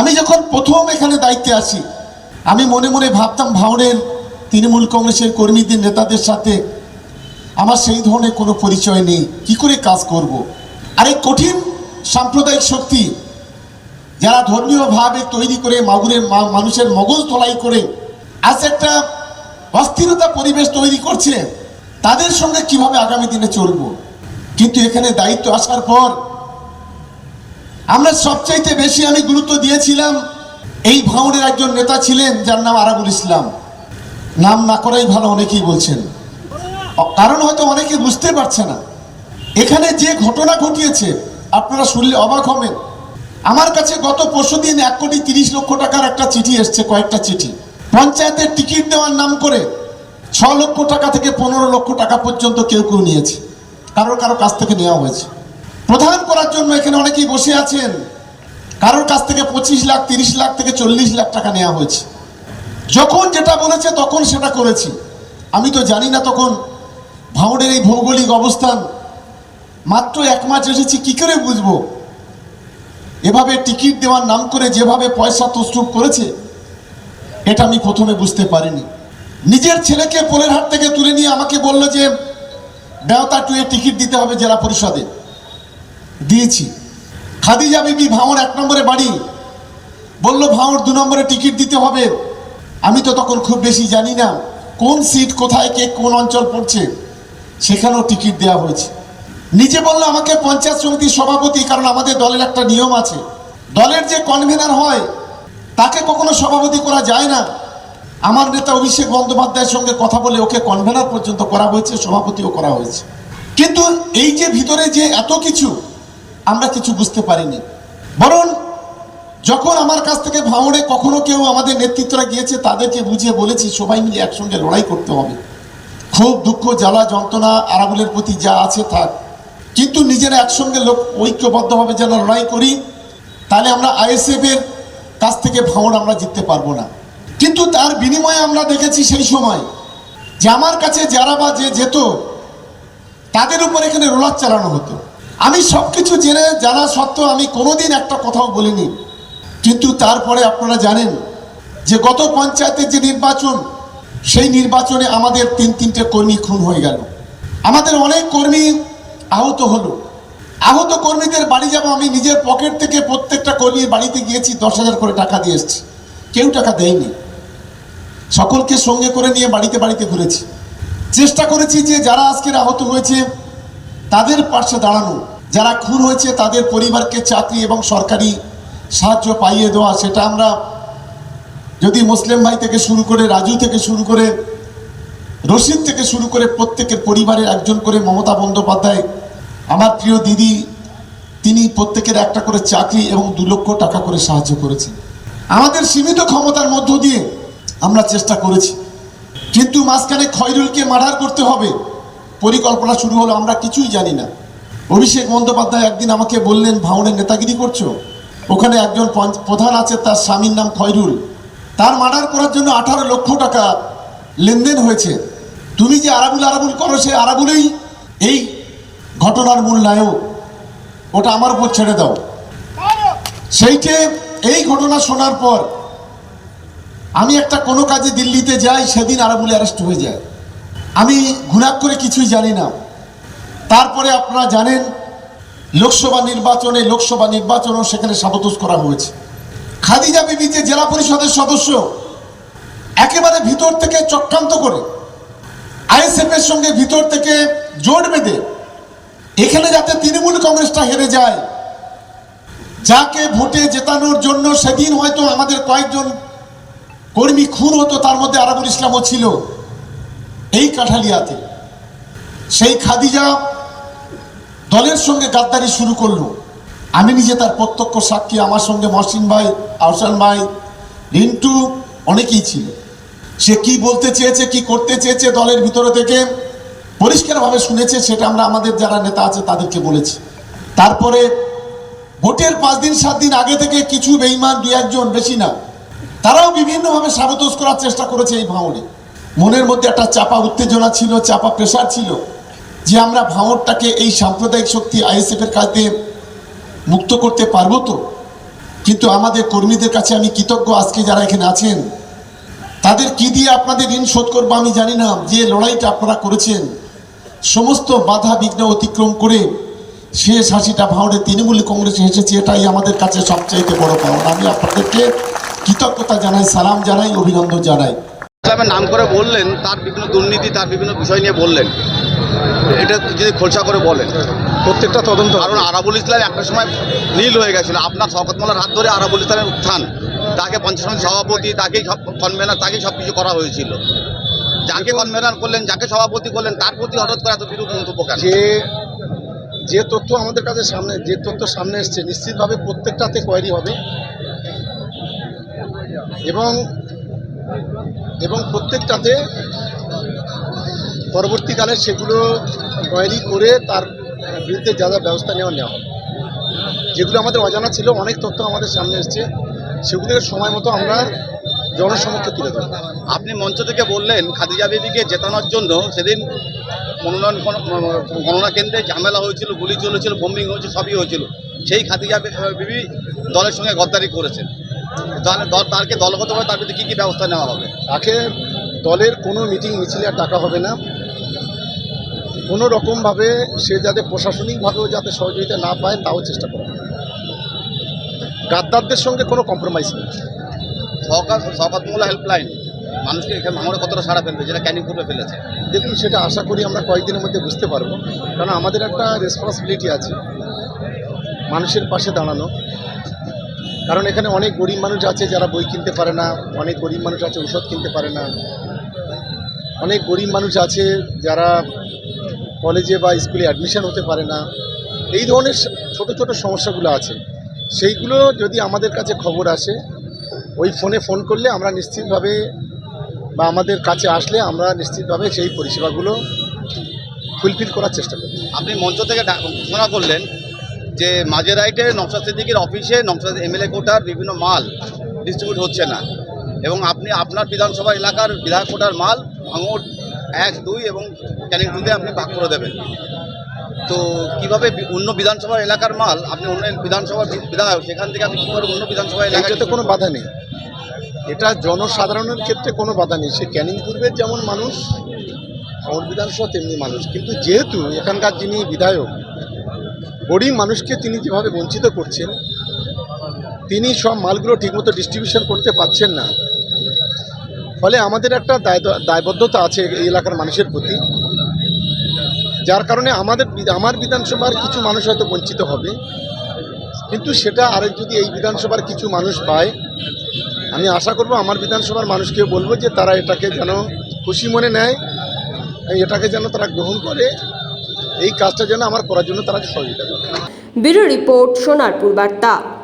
আমি যখন প্রথম এখানে দায়িত্বে আসি আমি মনে মনে ভাবতাম ভাওনের তৃণমূল কংগ্রেসের কর্মীদের, নেতাদের সাথে আমার সেই ধরনের কোনো পরিচয় নেই কি করে কাজ করব। আর এই কঠিন সাম্প্রদায়িক শক্তি যারা ধর্মীয়ভাবে তৈরি করে মাগুরের মানুষের মগজ তোলাই করে আজ একটা অস্থিরতা পরিবেশ তৈরি করছে, তাদের সঙ্গে কীভাবে আগামী দিনে চলবো কিন্তু এখানে দায়িত্ব আসার পর আমরা সবচাইতে বেশি আমি গুরুত্ব দিয়েছিলাম এই ভাঙনের একজন নেতা ছিলেন, যার নাম আরাবুল ইসলাম। নাম না করাই ভালো, অনেকেই বলছেন। কারণ হয়তো অনেকে বুঝতে পারছে না। এখানে যে ঘটনা ঘটিয়েছে, আপনারা শুনলে অবাক হবেন। আমার কাছে গত পরশু দিন এক কোটি তিরিশ লক্ষ টাকার একটা চিঠি এসছে, কয়েকটা চিঠি। পঞ্চায়েতের টিকিট দেওয়ার নাম করে ছ লক্ষ টাকা থেকে পনেরো লক্ষ টাকা পর্যন্ত কেউ কেউ নিয়েছে। কারোর কারও কাছ থেকে নেওয়া হয়েছে। প্রধান করার জন্য এখানে অনেকেই বসে আছেন। কারোর কাছ থেকে পঁচিশ লাখ, তিরিশ লাখ থেকে চল্লিশ লাখ টাকা নেওয়া হয়েছে। যখন যেটা বলেছে তখন সেটা করেছি। আমি তো জানি না তখন ভাঙড়ের এই ভৌগোলিক অবস্থান। মাত্র এক মাস এসেছি, কি করে বুঝব? এভাবে টিকিট দেওয়ার নাম করে যেভাবে পয়সা তসরুপ করেছে, এটা আমি প্রথমে বুঝতে পারিনি। নিজের ছেলেকে পোলের হাট থেকে তুলে নিয়ে আমাকে বলল যে, দেওতা টুয়ে টিকিট দিতে হবে জেলা পরিষদে। দিয়েছি। খাদিজা বিবি ভাঙর এক নম্বরে বাড়ি। বলল, ভাঙর দু নম্বরে টিকিট দিতে হবে। আমি তো তখন খুব বেশি জানি না কোন সিট কোথায় কে কোন অঞ্চল পড়ছে। সেখানেও টিকিট দেওয়া হয়েছে। নিজে বলল, আমাকে পঞ্চায়েত সমিতির সভাপতি, কারণ আমাদের দলের একটা নিয়ম আছে। দলের যে কনভেনার হয়, তাকে কখনো সভাপতি করা যায় না। আমার নেতা অভিষেক বন্দ্যোপাধ্যায়ের সঙ্গে কথা বলে ওকে কনভেনার পর্যন্ত করা হয়েছে, সভাপতিও করা হয়েছে। কিন্তু এই যে ভিতরে যে এত কিছু আমরা কিছু বুঝতে পারিনি। বরং যখন আমার কাছ থেকে ভাঙড়ে কখনো কেউ আমাদের নেতৃত্বরা গিয়েছে, তাদেরকে বুঝিয়ে বলেছি, সবাই মিলে একসঙ্গে লড়াই করতে হবে। খুব দুঃখ, জ্বালা, যন্ত্রণা, আরাবুলের প্রতি যা আছে থাক। কিন্তু নিজেরা একসঙ্গে লোক ঐক্যবদ্ধভাবে যেন লড়াই করি, তাহলে আমরা আইএসএফ এর কাছ থেকে ভাঙড় আমরা জিততে পারব না। কিন্তু তার বিনিময়ে আমরা দেখেছি সেই সময় যে আমার কাছে যারা বা যে যেত, তাদের উপর এখানে রোলার চালানো হতো। আমি সব কিছু জেনে, জানা সত্ত্বেও আমি কোনোদিন একটা কথাও বলিনি। কিন্তু তারপরে আপনারা জানেন যে গত পঞ্চায়েতের যে নির্বাচন, সেই নির্বাচনে আমাদের তিন, তিনটে কর্মী খুন হয়ে গেল। আমাদের অনেক কর্মী আহত হলো। আহত কর্মীদের বাড়ি যাব আমি নিজের পকেট থেকে প্রত্যেকটা কর্মীর বাড়িতে গিয়েছি, দশ হাজার করে টাকা দিয়ে এসেছি। কেউ টাকা দেয়নি। সকলকে সঙ্গে করে নিয়ে বাড়িতে বাড়িতে ঘুরেছি। চেষ্টা করেছি যে যারা আজকের আহত হয়েছে, তাদের পাশে দাঁড়ানো। যারা খুন হয়েছে, তাদের পরিবারকে চাকরি এবং সরকারি সাহায্য পাইয়ে দেওয়া, সেটা আমরা যদি মুসলিম ভাই থেকে শুরু করে রাজু থেকে শুরু করে রশিদ থেকে শুরু করে প্রত্যেকের পরিবারের একজন করে মমতা বন্দ্যোপাধ্যায়, আমার প্রিয় দিদি, তিনি প্রত্যেকের একটা করে চাকরি এবং দু লক্ষ টাকা করে সাহায্য করেছেন। আমাদের সীমিত ক্ষমতার মধ্য দিয়ে আমরা চেষ্টা করেছি। কিন্তু মাঝখানে খয়রুলকে মার্ডার করতে হবে। পরিকল্পনা শুরু হলো, আমরা কিছুই জানি না। অভিষেক বন্দ্যোপাধ্যায় একদিন আমাকে বললেন ভাঙনের নেতাগিরি করছ? ওখানে একজন প্রধান আছে, তার স্বামীর নাম খয়রুল। তার মার্ডার করার জন্য আঠারো লক্ষ টাকা লেনদেন হয়েছে। তুমি যে আরাবুল আরাবুল করো, সে আরাবুলেই এই ঘটনার মূল নায়ক। ওটা আমার উপর ছেড়ে দাও। সেইটে এই ঘটনা শোনার পর আমি একটা কোনো কাজে দিল্লিতে যাই, সেদিন আরাবুল অ্যারেস্ট হয়ে যায়। আমি ঘুণাক করে কিছুই জানি না। তারপরে আপনারা জানেন, লোকসভা নির্বাচনে লোকসভা নির্বাচনও সেখানে সাবতোষ করা হয়েছে। খাদিজা বিবি যে জেলা পরিষদের সদস্য, একেবারে ভিতর থেকে চক্রান্ত করে আইএসএফ এর সঙ্গে ভিতর থেকে জোট বেঁধে এখানে যাতে তৃণমূল কংগ্রেসটা হেরে যায়, যাকে ভোটে জেতানোর জন্য সেদিন হয়তো আমাদের কয়েকজন কর্মী খুন হতো, তার মধ্যে আরাবুল ইসলামও ছিল এই কাঠালিয়াতে। সেই খাদিজা দলের সঙ্গে গাদ্দারি শুরু করল। আমি নিজে তার প্রত্যক্ষ সাক্ষী, আমার সঙ্গে মহসিন ভাই, আহসান ভাই, রিন্টু অনেকেই ছিল। সে কি বলতে চেয়েছে, কি করতে চেয়েছে দলের ভিতরে থেকে, পরিষ্কারভাবে শুনেছে, সেটা আমরা আমাদের যারা নেতা আছে তাদেরকে বলেছি। তারপরে ভোটের পাঁচ দিন, সাত দিন আগে থেকে কিছু বেইমান দু একজন বেশি না, তারাও বিভিন্নভাবে সাবতোষ করার চেষ্টা করেছে এই ভাঙড়ে মনের মধ্যে একটা চাপা উত্তেজনা ছিল, চাপা প্রেশার ছিল। যে আমরা ভাঙড়টাকে এই সাম্প্রদায়িক শক্তি আইএসএফ এর কাছ দিয়ে মুক্ত করতে পারব তো? কিন্তু আমাদের কর্মীদের কাছে আমি কৃতজ্ঞ আজকে যারা এখানে আছেন, তাদের কি দিয়ে আপনাদের ঋণ শোধ করব আমি জানি না। যে লড়াইটা আপনারা করেছেন, সমস্ত বাধা বিঘ্ন অতিক্রম করে শেষ হাসিটা ভাঁড়ে তৃণমূল কংগ্রেসে এসেছে, এটাই আমাদের কাছে সবচাইতে বড় পাওনা। আমি আপনাদেরকে কৃতজ্ঞতা জানাই, সালাম জানাই, অভিনন্দন জানাই। নাম করে বললেন, তার বিভিন্ন দুর্নীতি, তার বিভিন্ন বিষয় নিয়ে বললেন। এটা যদি খোলসা করে বলেন। প্রত্যেকটা তদন্ত কারণ আরাবুল ইসলাম একটা সময় নীল হয়ে গেছিল। আপনার শকত মোল্লার হাত ধরে আরাবুল ইসলামের উত্থান। তাকে পঞ্চাশ সভাপতি তাকেই সব কনভেনার তাকেই সব কিছু করা হয়েছিল। যাকে কনভেনার করলেন যাকে সভাপতি করলেন তার প্রতি হঠাৎ করে এত বিরূপ মন্তব্য কেন? যে যে তথ্য আমাদের কাছে সামনে যে তথ্য সামনে এসছে নিশ্চিতভাবে প্রত্যেকটাতে কোয়ারি হবে। এবং এবং প্রত্যেকটাতে পরবর্তীকালে সেগুলো কোয়ারি করে তার বিরুদ্ধে যা যা ব্যবস্থা নেওয়া নেওয়া হবে। যেগুলো আমাদের অজানা ছিল অনেক তথ্য আমাদের সামনে এসছে সেগুলোকে সময় মতো আমরা জনসমক্ষে তুলে ধরবো। আপনি মঞ্চ থেকে বললেন খাদিজা বিবিকে জেতানোর জন্য সেদিন মনোনয়ন গণ- গণনা কেন্দ্রে ঝামেলা হয়েছিল গুলি চলেছিল বোম্বিং হয়েছিল সবই হয়েছিল। সেই খাদিজা বিবি দলের সঙ্গে গদ্দারি করেছেন। তাহলে তারকে দলগতভাবে তার বিরুদ্ধে কী কী ব্যবস্থা নেওয়া হবে? তাকে দলের কোনো মিটিং মিছিলে আর ডাকা হবে না। কোনো রকমভাবে সে যাতে প্রশাসনিকভাবেও যাতে সহযোগিতা না পায় তাও চেষ্টা করা। গাদ্দারদের সঙ্গে কোনো কম্প্রোমাইজ নেই। সরকার হেল্পলাইন মানুষকে এখানে ভাঙড়ে কতটা সারা ফেলবে যেটা ক্যানিং করে ফেলেছে। দেখুন সেটা আশা করি আমরা কয়েকদিনের মধ্যে বুঝতে পারব। কারণ আমাদের একটা রেসপন্সিবিলিটি আছে মানুষের পাশে দাঁড়ানো। কারণ এখানে অনেক গরিব মানুষ আছে যারা বই কিনতে পারে না অনেক গরিব মানুষ আছে ওষুধ কিনতে পারে না। অনেক গরিব মানুষ আছে যারা কলেজে বা স্কুলে অ্যাডমিশন হতে পারে না, এই ধরনের ছোট ছোট সমস্যাগুলো আছে। সেইগুলো যদি আমাদের কাছে খবর আসে, ওই ফোনে ফোন করলে আমরা নিশ্চিতভাবে বা আমাদের কাছে আসলে আমরা নিশ্চিতভাবে সেই পরিষেবাগুলো ফুলফিল করার চেষ্টা করি আপনি মঞ্চ থেকে ঘোষণা করলেন যে মাঝেরাইটে নকশাদ সিদ্দিকির অফিসে নকশাদ এমএলএ কোটার বিভিন্ন মাল ডিস্ট্রিবিউট হচ্ছে না। এবং আপনি আপনার বিধানসভা এলাকার বিধায়ক কোটার মাল ভাঙড় এক দুই এবং ক্যানিং টুতে আপনি ভাগ করে দেবেন। তো কীভাবে অন্য বিধানসভা এলাকার মাল আপনি অন্য বিধানসভার বিধায়ক সেখান থেকে আপনি কী করে অন্য বিধানসভা এলাকায় এটাতে কোনো বাধা নেই। এটা জনসাধারণের ক্ষেত্রে কোনো বাধা নেই। সে ক্যানিং পূর্বের যেমন মানুষ আমার বিধানসভা তেমনি মানুষ। কিন্তু যেহেতু এখানকার যিনি বিধায়ক গরিব মানুষকে তিনি যেভাবে বঞ্চিত করছেন তিনি সব মালগুলো ঠিকমতো ডিস্ট্রিবিউশন করতে পারছেন না। ফলে আমাদের একটা দায়- দায়বদ্ধতা আছে এই এলাকার মানুষের প্রতি। যার কারণে আমাদের আমার বিধানসভার কিছু মানুষ হয়তো বঞ্চিত হবে। কিন্তু সেটা আরেক যদি এই বিধানসভার কিছু মানুষ পায়, আমি আশা করব আমার বিধানসভার মানুষকে বলব যে তারা এটাকে যেন খুশি মনে নেয়, এটাকে যেন তারা গ্রহণ করে। এই কাজটা যেন আমার করার জন্য তারা সহযোগিতা করে। ব্যুরো রিপোর্ট, সোনারপুর বার্তা।